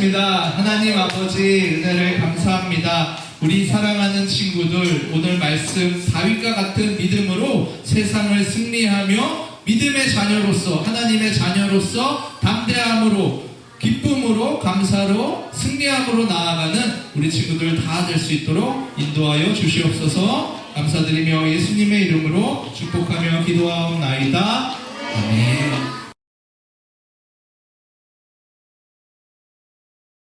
기도하겠습니다. 하나님 아버지 은혜를 감사합니다. 우리 사랑하는 친구들 오늘 말씀 다윗과 같은 믿음으로 세상을 승리하며 믿음의 자녀로서 하나님의 자녀로서 담대함으로 기쁨으로 감사로 승리함으로 나아가는 우리 친구들 다 될 수 있도록 인도하여 주시옵소서 감사드리며 예수님의 이름으로 축복하며 기도하옵나이다. 아멘.